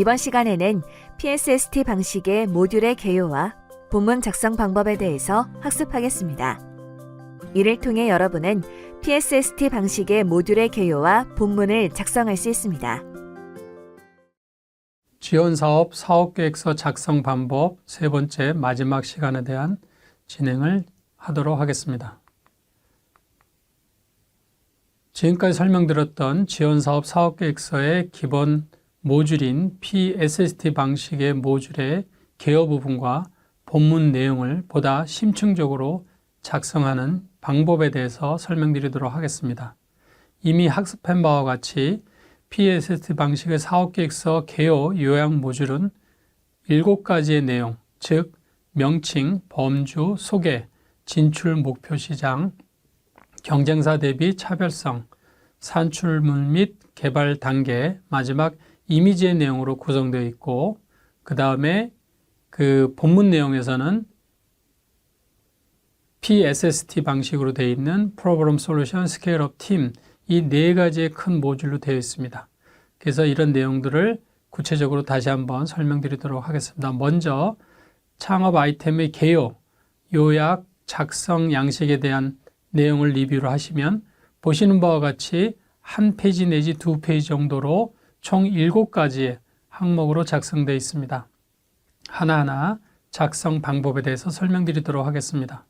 이번 시간에는 PSST 방식의 모듈의 개요와 본문 작성 방법에 대해서 학습하겠습니다. 이를 통해 여러분은 PSST 방식의 모듈의 개요와 본문을 작성할 수 있습니다. 지원 사업 사업 계획서 작성 방법 세 번째 마지막 시간에 대한 진행을 하도록 하겠습니다. 지금까지 설명드렸던 지원 사업 사업 계획서의 기본 모듈인 PSST 방식의 모듈의 개요 부분과 본문 내용을 보다 심층적으로 작성하는 방법에 대해서 설명드리도록 하겠습니다. 이미 학습한 바와 같이 PSST 방식의 사업계획서 개요 요약 모듈은 7가지의 내용, 즉 명칭, 범주, 소개, 진출 목표 시장, 경쟁사 대비 차별성, 산출물 및 개발 단계, 마지막 이미지의 내용으로 구성되어 있고 그 다음에 그 본문 내용에서는 PSST 방식으로 되어 있는 Problem Solution Scale Up Team 이 네 가지의 큰 모듈로 되어 있습니다. 그래서 이런 내용들을 구체적으로 다시 한번 설명드리도록 하겠습니다. 먼저 창업 아이템의 개요, 요약, 작성 양식에 대한 내용을 리뷰를 하시면 보시는 바와 같이 한 페이지 내지 두 페이지 정도로 총 7가지의 항목으로 작성되어 있습니다. 하나하나 작성 방법에 대해서 설명드리도록 하겠습니다.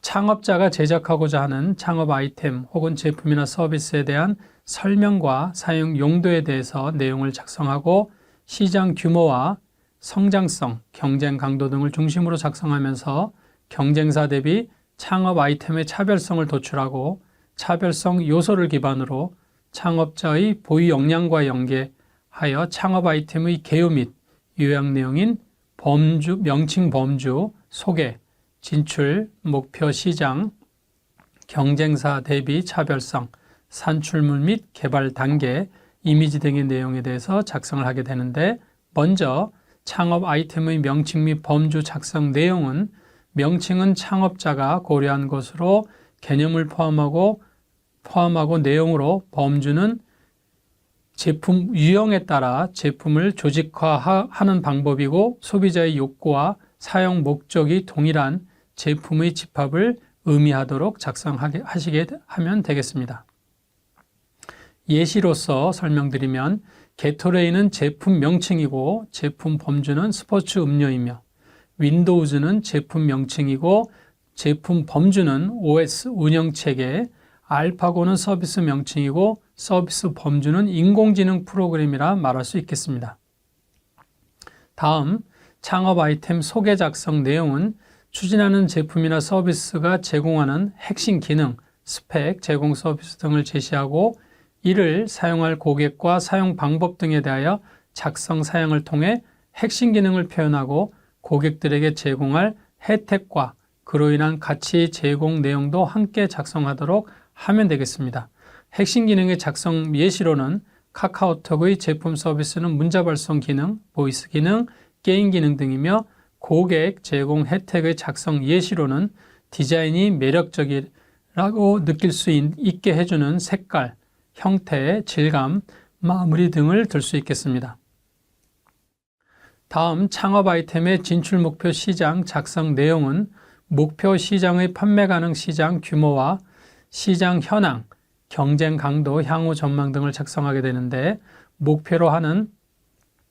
창업자가 제작하고자 하는 창업 아이템 혹은 제품이나 서비스에 대한 설명과 사용 용도에 대해서 내용을 작성하고 시장 규모와 성장성, 경쟁 강도 등을 중심으로 작성하면서 경쟁사 대비 창업 아이템의 차별성을 도출하고 차별성 요소를 기반으로 창업자의 보유 역량과 연계하여 창업 아이템의 개요 및 요약 내용인 범주, 명칭 범주, 소개, 진출, 목표 시장, 경쟁사 대비 차별성, 산출물 및 개발 단계, 이미지 등의 내용에 대해서 작성을 하게 되는데 먼저 창업 아이템의 명칭 및 범주 작성 내용은 명칭은 창업자가 고려한 것으로 개념을 포함하고 포함하고 내용으로 범주는 제품 유형에 따라 제품을 조직화하는 방법이고 소비자의 욕구와 사용 목적이 동일한 제품의 집합을 의미하도록 작성하시게 하면 되겠습니다. 예시로서 설명드리면 게토레이는 제품 명칭이고 제품 범주는 스포츠 음료이며 윈도우즈는 제품 명칭이고 제품 범주는 OS 운영체계, 알파고는 서비스 명칭이고 서비스 범주는 인공지능 프로그램이라 말할 수 있겠습니다. 다음 창업 아이템 소개 작성 내용은 추진하는 제품이나 서비스가 제공하는 핵심 기능, 스펙, 제공 서비스 등을 제시하고 이를 사용할 고객과 사용 방법 등에 대하여 작성 사양을 통해 핵심 기능을 표현하고 고객들에게 제공할 혜택과 그로 인한 가치 제공 내용도 함께 작성하도록 하면 되겠습니다. 핵심 기능의 작성 예시로는 카카오톡의 제품 서비스는 문자 발송 기능, 보이스 기능, 게임 기능 등이며 고객 제공 혜택의 작성 예시로는 디자인이 매력적이라고 느낄 수 있게 해주는 색깔, 형태, 질감, 마무리 등을 들 수 있겠습니다. 다음 창업 아이템의 진출 목표 시장 작성 내용은 목표 시장의 판매 가능 시장 규모와 시장 현황, 경쟁 강도, 향후 전망 등을 작성하게 되는데 목표로 하는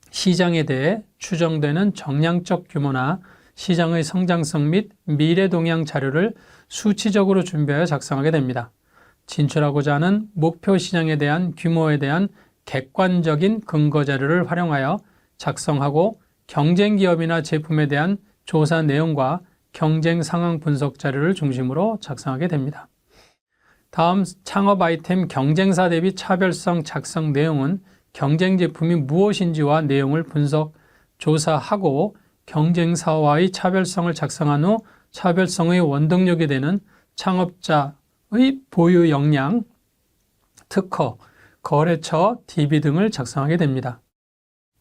시장에 대해 추정되는 정량적 규모나 시장의 성장성 및 미래 동향 자료를 수치적으로 준비하여 작성하게 됩니다. 진출하고자 하는 목표 시장에 대한 규모에 대한 객관적인 근거 자료를 활용하여 작성하고 경쟁 기업이나 제품에 대한 조사 내용과 경쟁 상황 분석 자료를 중심으로 작성하게 됩니다. 다음 창업 아이템 경쟁사 대비 차별성 작성 내용은 경쟁 제품이 무엇인지와 내용을 분석, 조사하고 경쟁사와의 차별성을 작성한 후 차별성의 원동력이 되는 창업자의 보유 역량, 특허, 거래처, DB 등을 작성하게 됩니다.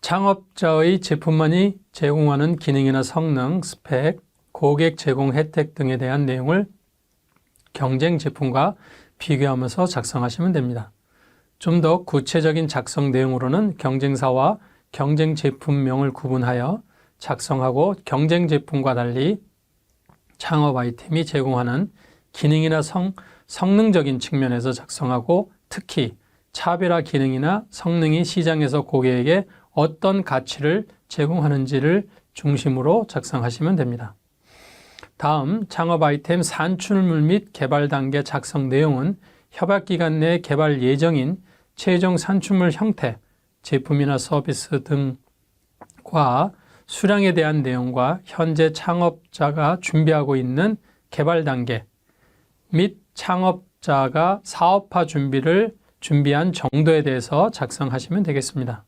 창업자의 제품만이 제공하는 기능이나 성능, 스펙, 고객 제공 혜택 등에 대한 내용을 경쟁 제품과 비교하면서 작성하시면 됩니다. 좀 더 구체적인 작성 내용으로는 경쟁사와 경쟁 제품명을 구분하여 작성하고 경쟁 제품과 달리 창업 아이템이 제공하는 기능이나 성, 성능적인 측면에서 작성하고 특히 차별화 기능이나 성능이 시장에서 고객에게 어떤 가치를 제공하는지를 중심으로 작성하시면 됩니다. 다음 창업 아이템 산출물 및 개발 단계 작성 내용은 협약 기간 내 개발 예정인 최종 산출물 형태, 제품이나 서비스 등과 수량에 대한 내용과 현재 창업자가 준비하고 있는 개발 단계 및 창업자가 사업화 준비를 준비한 정도에 대해서 작성하시면 되겠습니다.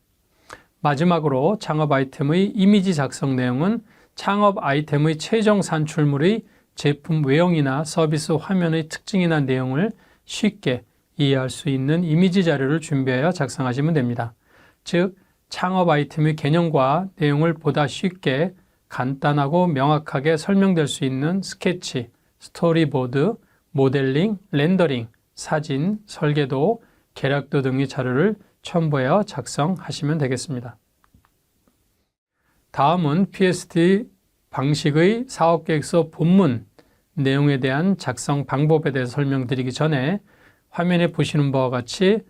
마지막으로 창업 아이템의 이미지 작성 내용은 창업 아이템의 최종 산출물의 제품 외형이나 서비스 화면의 특징이나 내용을 쉽게 이해할 수 있는 이미지 자료를 준비하여 작성하시면 됩니다. 즉, 창업 아이템의 개념과 내용을 보다 쉽게 간단하고 명확하게 설명될 수 있는 스케치, 스토리보드, 모델링, 렌더링, 사진, 설계도, 계략도 등의 자료를 첨부하여 작성하시면 되겠습니다. 다음은 PST 방식의 사업계획서 본문 내용에 대한 작성 방법에 대해서 설명드리기 전에 화면에 보시는 바와 같이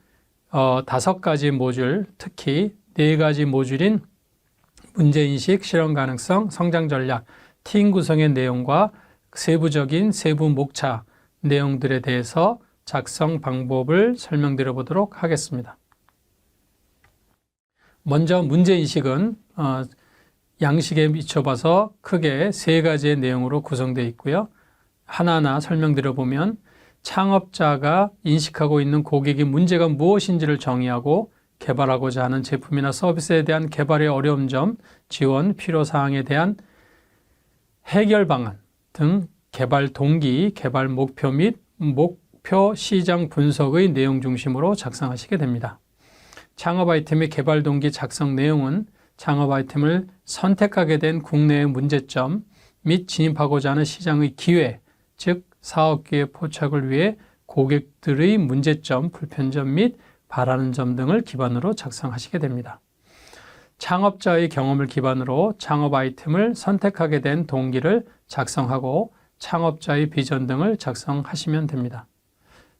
어, 다섯 가지 모듈, 특히 네 가지 모듈인 문제인식, 실현 가능성, 성장 전략, 팀 구성의 내용과 세부적인 세부 목차 내용들에 대해서 작성 방법을 설명드려 보도록 하겠습니다. 먼저 문제인식은 어, 양식에 미쳐봐서 크게 세 가지의 내용으로 구성되어 있고요. 하나하나 설명드려 보면 창업자가 인식하고 있는 고객의 문제가 무엇인지를 정의하고 개발하고자 하는 제품이나 서비스에 대한 개발의 어려움 점, 지원, 필요 사항에 대한 해결 방안 등 개발 동기, 개발 목표 및 목표 시장 분석의 내용 중심으로 작성하시게 됩니다. 창업 아이템의 개발 동기 작성 내용은 창업 아이템을 선택하게 된 국내의 문제점 및 진입하고자 하는 시장의 기회, 즉 사업 기회 포착을 위해 고객들의 문제점, 불편점 및 바라는 점 등을 기반으로 작성하시게 됩니다. 창업자의 경험을 기반으로 창업 아이템을 선택하게 된 동기를 작성하고 창업자의 비전 등을 작성하시면 됩니다.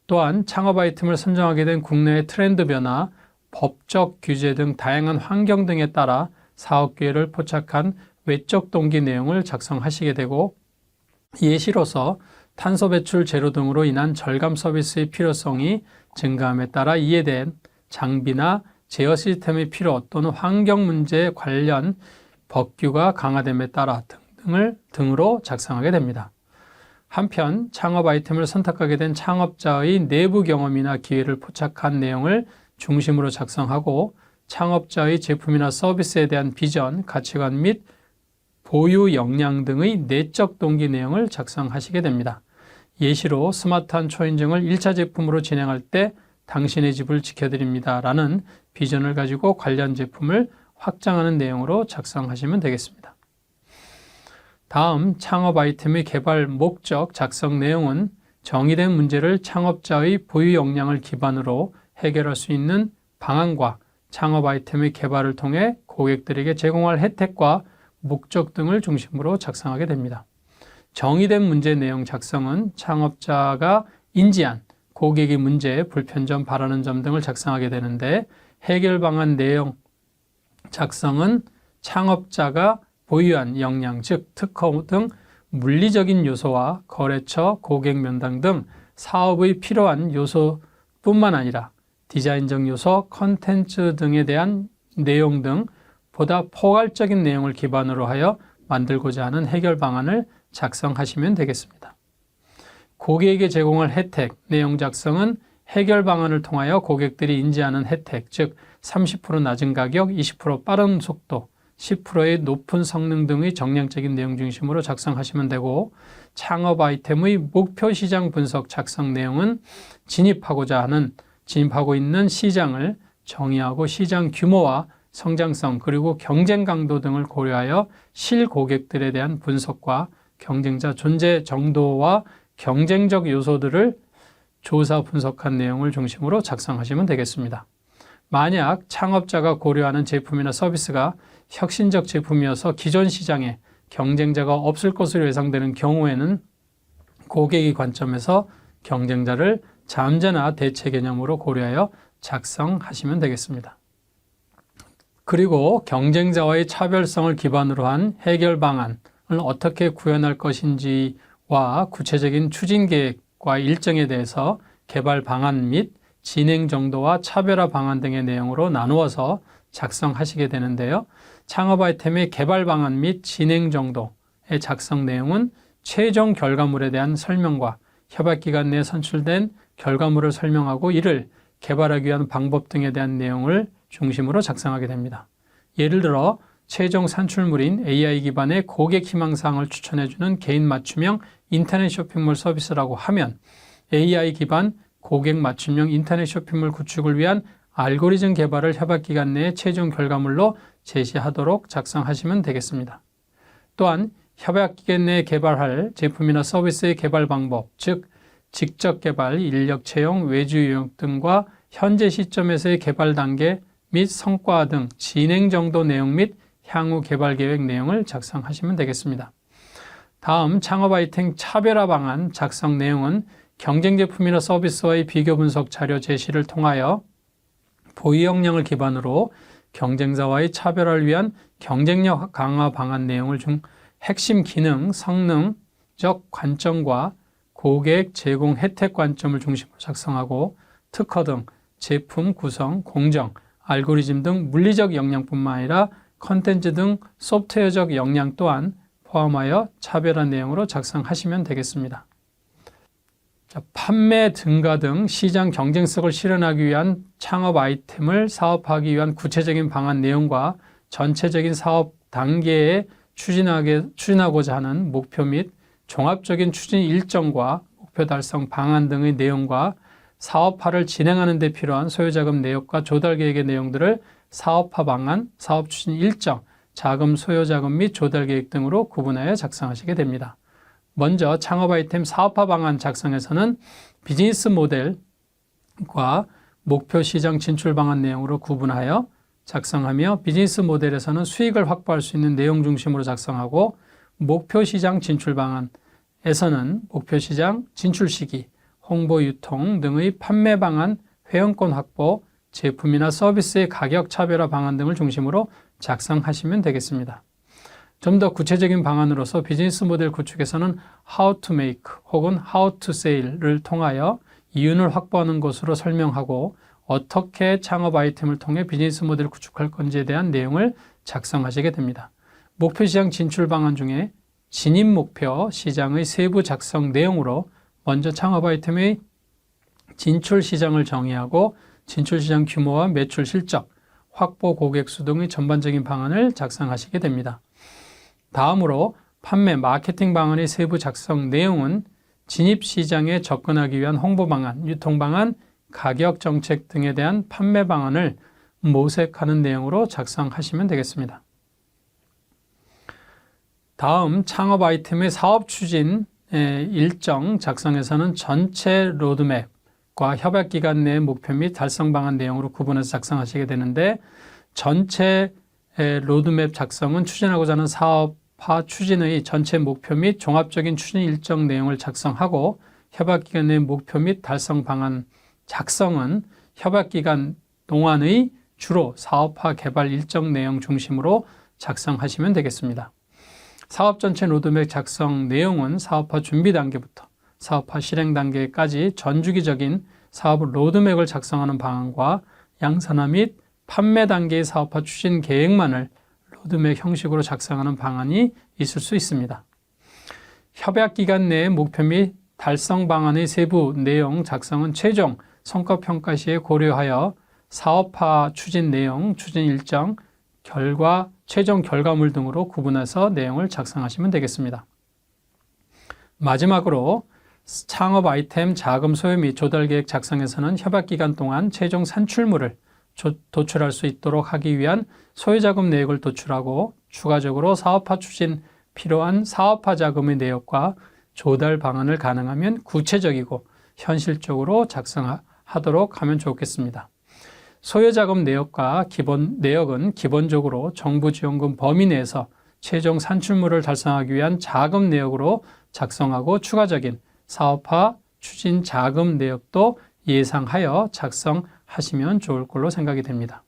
또한 창업 아이템을 선정하게 된 국내의 트렌드 변화, 법적 규제 등 다양한 환경 등에 따라 사업 기회를 포착한 외적 동기 내용을 작성하시게 되고 예시로서 탄소 배출 제로 등으로 인한 절감 서비스의 필요성이 증가함에 따라 이에 대한 장비나 제어 시스템의 필요 또는 환경 문제 관련 법규가 강화됨에 따라 등등을 등으로 작성하게 됩니다. 한편 창업 아이템을 선택하게 된 창업자의 내부 경험이나 기회를 포착한 내용을 중심으로 작성하고 창업자의 제품이나 서비스에 대한 비전, 가치관 및 보유 역량 등의 내적 동기 내용을 작성하시게 됩니다. 예시로 스마트한 초인증을 1차 제품으로 진행할 때 당신의 집을 지켜드립니다. 라는 비전을 가지고 관련 제품을 확장하는 내용으로 작성하시면 되겠습니다. 다음 창업 아이템의 개발 목적 작성 내용은 정의된 문제를 창업자의 보유 역량을 기반으로 해결할 수 있는 방안과 창업 아이템의 개발을 통해 고객들에게 제공할 혜택과 목적 등을 중심으로 작성하게 됩니다. 정의된 문제 내용 작성은 창업자가 인지한 고객의 문제, 불편점, 바라는 점 등을 작성하게 되는데 해결 방안 내용 작성은 창업자가 보유한 역량, 즉 특허 등 물리적인 요소와 거래처, 고객 면담 등 사업의 필요한 요소뿐만 아니라 디자인적 요소, 컨텐츠 등에 대한 내용 등 보다 포괄적인 내용을 기반으로 하여 만들고자 하는 해결 방안을 작성하시면 되겠습니다. 고객에게 제공할 혜택, 내용 작성은 해결 방안을 통하여 고객들이 인지하는 혜택, 즉 30% 낮은 가격, 20% 빠른 속도, 10%의 높은 성능 등의 정량적인 내용 중심으로 작성하시면 되고 창업 아이템의 목표 시장 분석 작성 내용은 진입하고자 하는 진입하고 있는 시장을 정의하고 시장 규모와 성장성 그리고 경쟁 강도 등을 고려하여 실 고객들에 대한 분석과 경쟁자 존재 정도와 경쟁적 요소들을 조사 분석한 내용을 중심으로 작성하시면 되겠습니다. 만약 창업자가 고려하는 제품이나 서비스가 혁신적 제품이어서 기존 시장에 경쟁자가 없을 것으로 예상되는 경우에는 고객의 관점에서 경쟁자를 잠재나 대체 개념으로 고려하여 작성하시면 되겠습니다. 그리고 경쟁자와의 차별성을 기반으로 한 해결 방안을 어떻게 구현할 것인지와 구체적인 추진 계획과 일정에 대해서 개발 방안 및 진행 정도와 차별화 방안 등의 내용으로 나누어서 작성하시게 되는데요. 창업 아이템의 개발 방안 및 진행 정도의 작성 내용은 최종 결과물에 대한 설명과 협약 기간 내에 선출된 결과물을 설명하고 이를 개발하기 위한 방법 등에 대한 내용을 중심으로 작성하게 됩니다. 예를 들어 최종 산출물인 AI 기반의 고객 희망사항을 추천해주는 개인 맞춤형 인터넷 쇼핑몰 서비스라고 하면 AI 기반 고객 맞춤형 인터넷 쇼핑몰 구축을 위한 알고리즘 개발을 협약 기간 내에 최종 결과물로 제시하도록 작성하시면 되겠습니다. 또한 협약 기간 내에 개발할 제품이나 서비스의 개발 방법, 즉 직접 개발, 인력 채용, 외주 유용 등과 현재 시점에서의 개발 단계 및 성과 등 진행 정도 내용 및 향후 개발 계획 내용을 작성하시면 되겠습니다. 다음 창업 아이템 차별화 방안 작성 내용은 경쟁 제품이나 서비스와의 비교 분석 자료 제시를 통하여 보유 역량을 기반으로 경쟁자와의 차별화를 위한 경쟁력 강화 방안 내용을 중 핵심 기능, 성능적 관점과 고객 제공 혜택 관점을 중심으로 작성하고 특허 등 제품 구성, 공정, 알고리즘 등 물리적 역량뿐만 아니라 컨텐츠 등 소프트웨어적 역량 또한 포함하여 차별화 내용으로 작성하시면 되겠습니다. 자, 판매 증가 등 시장 경쟁성을 실현하기 위한 창업 아이템을 사업하기 위한 구체적인 방안 내용과 전체적인 사업 단계에 추진하게, 추진하고자 하는 목표 및 종합적인 추진 일정과 목표 달성 방안 등의 내용과 사업화를 진행하는 데 필요한 소요자금 내역과 조달 계획의 내용들을 사업화 방안, 사업 추진 일정, 자금 소요자금 및 조달 계획 등으로 구분하여 작성하시게 됩니다. 먼저 창업 아이템 사업화 방안 작성에서는 비즈니스 모델과 목표 시장 진출 방안 내용으로 구분하여 작성하며 비즈니스 모델에서는 수익을 확보할 수 있는 내용 중심으로 작성하고 목표 시장 진출 방안에서는 목표 시장 진출 시기, 홍보 유통 등의 판매 방안, 회원권 확보, 제품이나 서비스의 가격 차별화 방안 등을 중심으로 작성하시면 되겠습니다. 좀 더 구체적인 방안으로서 비즈니스 모델 구축에서는 how to make 혹은 how to sale를 통하여 이윤을 확보하는 것으로 설명하고 어떻게 창업 아이템을 통해 비즈니스 모델을 구축할 건지에 대한 내용을 작성하시게 됩니다. 목표 시장 진출 방안 중에 진입 목표 시장의 세부 작성 내용으로 먼저 창업 아이템의 진출 시장을 정의하고 진출 시장 규모와 매출 실적, 확보 고객 수 등의 전반적인 방안을 작성하시게 됩니다. 다음으로 판매 마케팅 방안의 세부 작성 내용은 진입 시장에 접근하기 위한 홍보 방안, 유통 방안, 가격 정책 등에 대한 판매 방안을 모색하는 내용으로 작성하시면 되겠습니다. 다음 창업 아이템의 사업 추진 일정 작성에서는 전체 로드맵과 협약 기간 내 목표 및 달성 방안 내용으로 구분해서 작성하시게 되는데 전체 로드맵 작성은 추진하고자 하는 사업화 추진의 전체 목표 및 종합적인 추진 일정 내용을 작성하고 협약 기간 내 목표 및 달성 방안 작성은 협약 기간 동안의 주로 사업화 개발 일정 내용 중심으로 작성하시면 되겠습니다. 사업 전체 로드맵 작성 내용은 사업화 준비 단계부터 사업화 실행 단계까지 전주기적인 사업 로드맵을 작성하는 방안과 양산화 및 판매 단계의 사업화 추진 계획만을 로드맵 형식으로 작성하는 방안이 있을 수 있습니다. 협약 기간 내의 목표 및 달성 방안의 세부 내용 작성은 최종 성과 평가 시에 고려하여 사업화 추진 내용, 추진 일정, 결과, 최종 결과물 등으로 구분해서 내용을 작성하시면 되겠습니다. 마지막으로 창업 아이템 자금 소요 및 조달 계획 작성에서는 협약 기간 동안 최종 산출물을 도출할 수 있도록 하기 위한 소요 자금 내역을 도출하고 추가적으로 사업화 추진 필요한 사업화 자금의 내역과 조달 방안을 가능하면 구체적이고 현실적으로 작성하도록 하면 좋겠습니다. 소요자금 내역과 기본 내역은 기본적으로 정부 지원금 범위 내에서 최종 산출물을 달성하기 위한 자금 내역으로 작성하고 추가적인 사업화 추진 자금 내역도 예상하여 작성하시면 좋을 걸로 생각이 됩니다.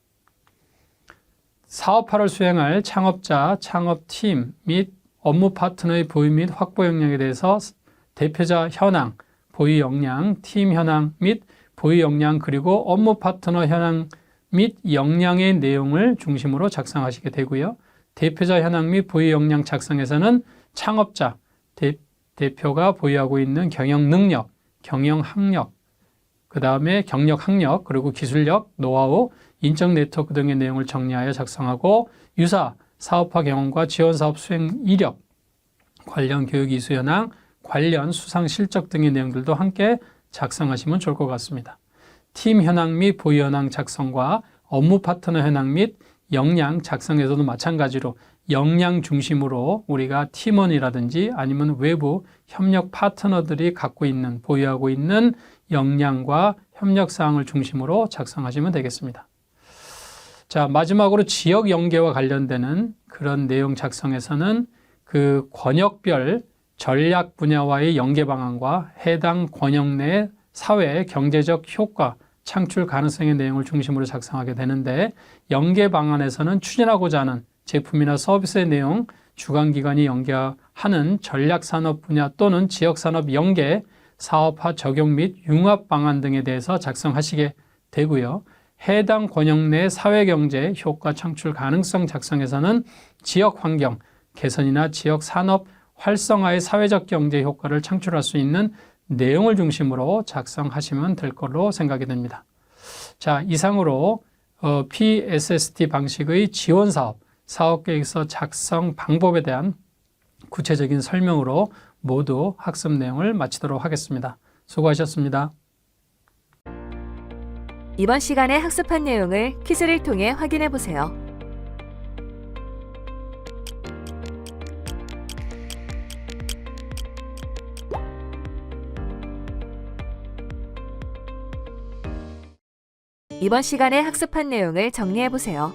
사업화를 수행할 창업자, 창업팀 및 업무 파트너의 보유 및 확보 역량에 대해서 대표자 현황, 보유 역량, 팀 현황 및 보유 역량 그리고 업무 파트너 현황 및 역량의 내용을 중심으로 작성하시게 되고요. 대표자 현황 및 보유 역량 작성에서는 창업자, 대, 대표가 보유하고 있는 경영 능력, 경영 학력, 그 다음에 경력 학력, 그리고 기술력, 노하우, 인적 네트워크 등의 내용을 정리하여 작성하고 유사, 사업화 경험과 지원 사업 수행 이력, 관련 교육 이수 현황, 관련 수상 실적 등의 내용들도 함께 작성하시면 좋을 것 같습니다. 팀 현황 및 보유 현황 작성과 업무 파트너 현황 및 역량 작성에서도 마찬가지로 역량 중심으로 우리가 팀원이라든지 아니면 외부 협력 파트너들이 갖고 있는 보유하고 있는 역량과 협력 사항을 중심으로 작성하시면 되겠습니다. 자, 마지막으로 지역 연계와 관련되는 그런 내용 작성에서는 그 권역별 전략 분야와의 연계 방안과 해당 권역 내 사회 경제적 효과 창출 가능성의 내용을 중심으로 작성하게 되는데 연계 방안에서는 추진하고자 하는 제품이나 서비스의 내용, 주관 기관이 연계하는 전략 산업 분야 또는 지역 산업 연계, 사업화 적용 및 융합 방안 등에 대해서 작성하시게 되고요. 해당 권역 내 사회 경제 효과 창출 가능성 작성에서는 지역 환경 개선이나 지역 산업 활성화의 사회적 경제 효과를 창출할 수 있는 내용을 중심으로 작성하시면 될 걸로 생각이 됩니다. 자, 이상으로 어, PSST 방식의 지원 사업, 사업 계획서 작성 방법에 대한 구체적인 설명으로 모두 학습 내용을 마치도록 하겠습니다. 수고하셨습니다. 이번 시간에 학습한 내용을 퀴즈를 통해 확인해 보세요. 이번 시간에 학습한 내용을 정리해 보세요.